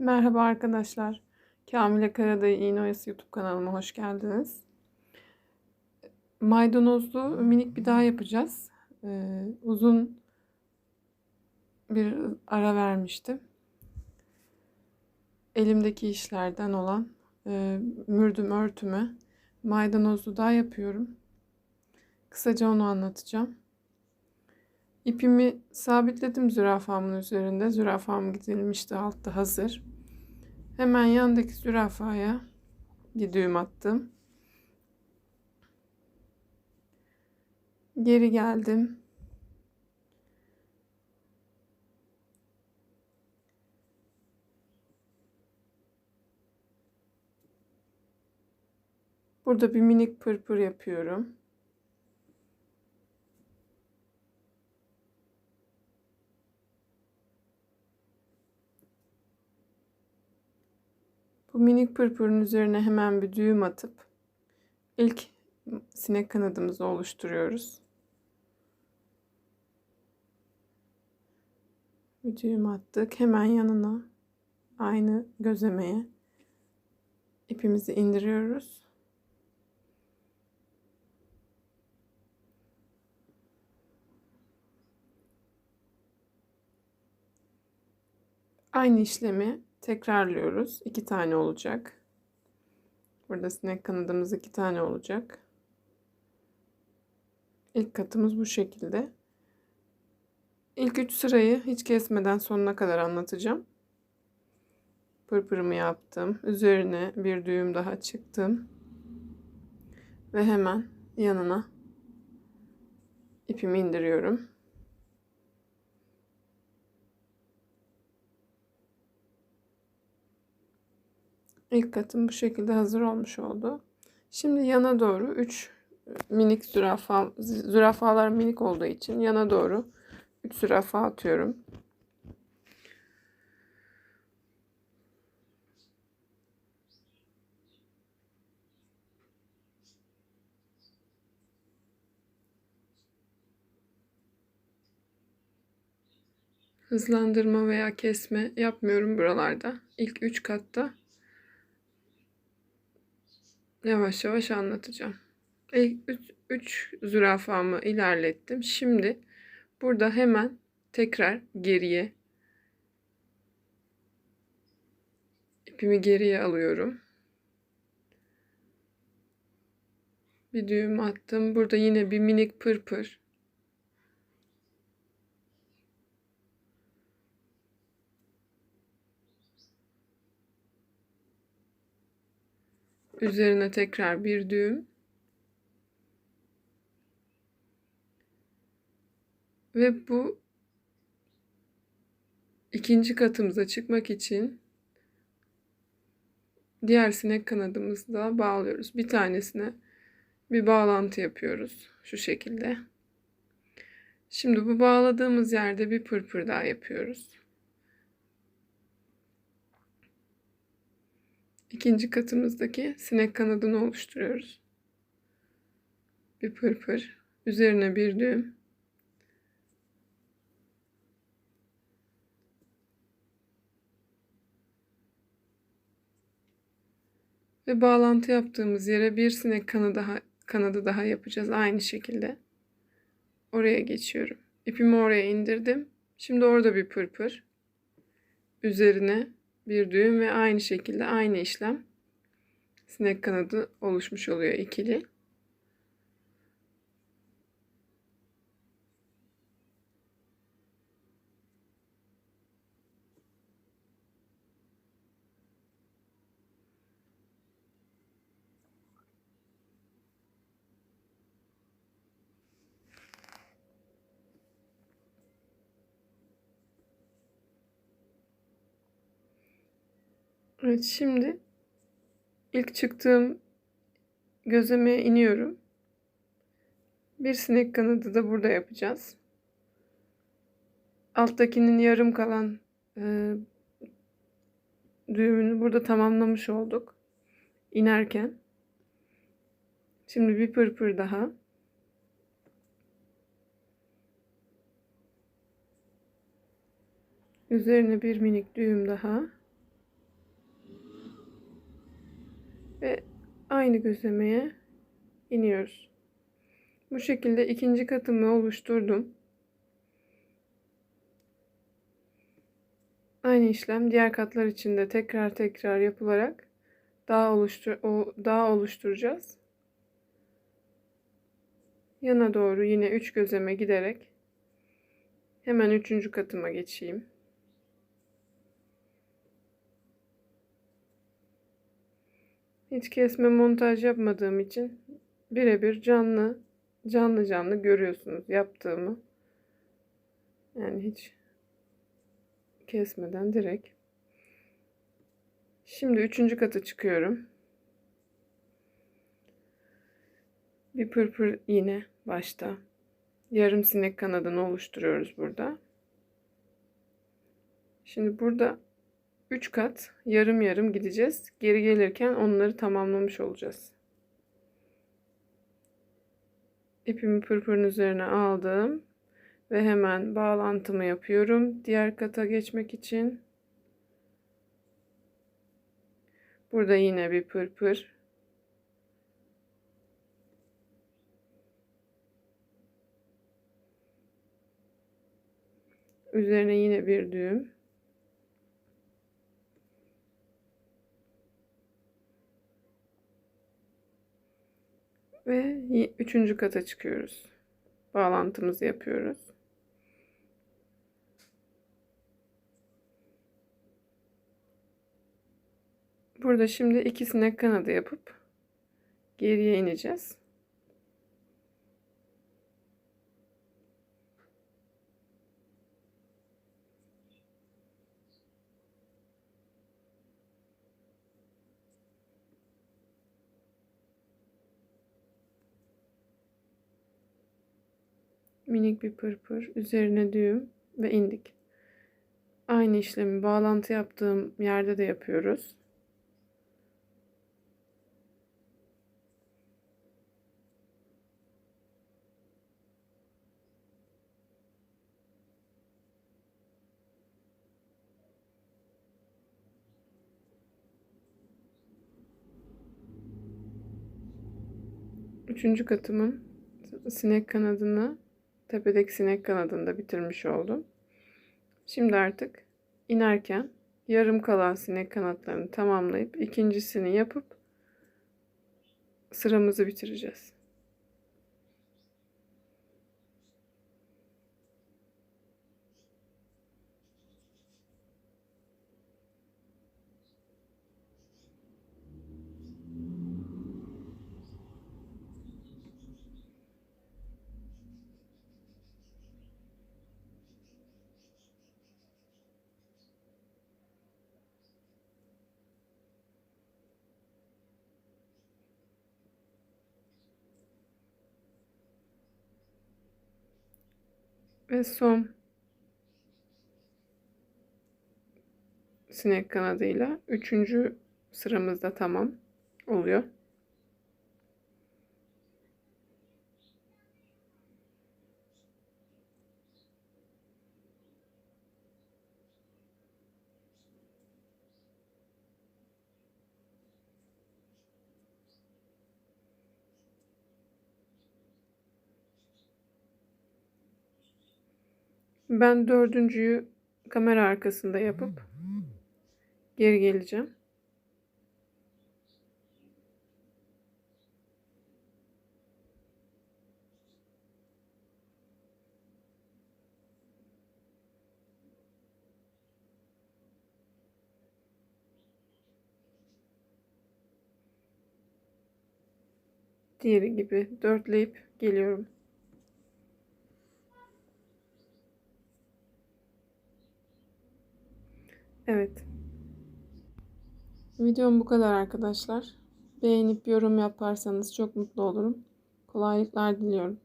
Merhaba arkadaşlar. Kamile Karadayı İğne Oyası YouTube kanalıma hoş geldiniz. Maydanozlu minik bir daha yapacağız. Ee, uzun bir ara vermiştim. Elimdeki işlerden olan e, mürdüm örtümü maydanozlu daha yapıyorum. Kısaca onu anlatacağım. İpimi sabitledim zürafamın üzerinde. Zürafam gidilmişti altta hazır. Hemen yandaki zürafaya bir düğüm attım. Geri geldim. Burada bir minik pırpır yapıyorum. Bu minik pırpırın üzerine hemen bir düğüm atıp ilk sinek kanadımızı oluşturuyoruz. Bir düğüm attık. Hemen yanına aynı gözlemeye ipimizi indiriyoruz. Aynı işlemi tekrarlıyoruz. İki tane olacak. Burada sinek kanadımız iki tane olacak. İlk katımız bu şekilde. İlk üç sırayı hiç kesmeden sonuna kadar anlatacağım. Pırpırımı yaptım. Üzerine bir düğüm daha çıktım. Ve hemen yanına ipimi indiriyorum. İlk katım bu şekilde hazır olmuş oldu. Şimdi yana doğru 3 minik zürafa, zürafalar minik olduğu için yana doğru 3 zürafa atıyorum. Hızlandırma veya kesme yapmıyorum buralarda. İlk 3 katta yavaş yavaş anlatacağım. İlk 3 zürafamı ilerlettim. Şimdi burada hemen tekrar geriye ipimi geriye alıyorum. Bir düğüm attım. Burada yine bir minik pırpır. Üzerine tekrar bir düğüm. Ve bu ikinci katımıza çıkmak için diğer sinek kanadımızla bağlıyoruz. Bir tanesine bir bağlantı yapıyoruz şu şekilde. Şimdi bu bağladığımız yerde bir pırpır daha yapıyoruz. İkinci katımızdaki sinek kanadını oluşturuyoruz. Bir pırpır, üzerine bir düğüm. Ve bağlantı yaptığımız yere bir sinek kanadı daha, kanadı daha yapacağız aynı şekilde. Oraya geçiyorum. İpimi oraya indirdim. Şimdi orada bir pırpır. Üzerine bir düğüm ve aynı şekilde aynı işlem sinek kanadı oluşmuş oluyor ikili. Evet şimdi ilk çıktığım gözlemeye iniyorum. Bir sinek kanadı da burada yapacağız. Alttakinin yarım kalan e, düğümünü burada tamamlamış olduk. İnerken. Şimdi bir pırpır daha. Üzerine bir minik düğüm daha. Ve aynı gözlemeye iniyoruz. Bu şekilde ikinci katımı oluşturdum. Aynı işlem diğer katlar için de tekrar tekrar yapılarak daha oluştur o daha oluşturacağız. Yana doğru yine 3 gözleme giderek hemen üçüncü katıma geçeyim. Hiç kesme montaj yapmadığım için birebir canlı canlı canlı görüyorsunuz yaptığımı. Yani hiç kesmeden direkt. Şimdi üçüncü kata çıkıyorum. Bir pırpır iğne başta. Yarım sinek kanadını oluşturuyoruz burada. Şimdi burada 3 kat yarım yarım gideceğiz. Geri gelirken onları tamamlamış olacağız. İpimi pırpırın üzerine aldım ve hemen bağlantımı yapıyorum diğer kata geçmek için. Burada yine bir pırpır. Üzerine yine bir düğüm. Ve üçüncü kata çıkıyoruz. Bağlantımızı yapıyoruz. Burada şimdi ikisine kanadı yapıp geriye ineceğiz. Minik bir pırpır, üzerine düğüm ve indik. Aynı işlemi bağlantı yaptığım yerde de yapıyoruz. Üçüncü katımın sinek kanadını tepedeki sinek kanadını da bitirmiş oldum. Şimdi artık inerken yarım kalan sinek kanatlarını tamamlayıp ikincisini yapıp sıramızı bitireceğiz. Ve son sinek kanadıyla üçüncü sıramızda tamam oluyor. Ben dördüncüyü kamera arkasında yapıp geri geleceğim. Diğeri gibi dörtleyip geliyorum. Evet. Videom bu kadar arkadaşlar. Beğenip yorum yaparsanız çok mutlu olurum. Kolaylıklar diliyorum.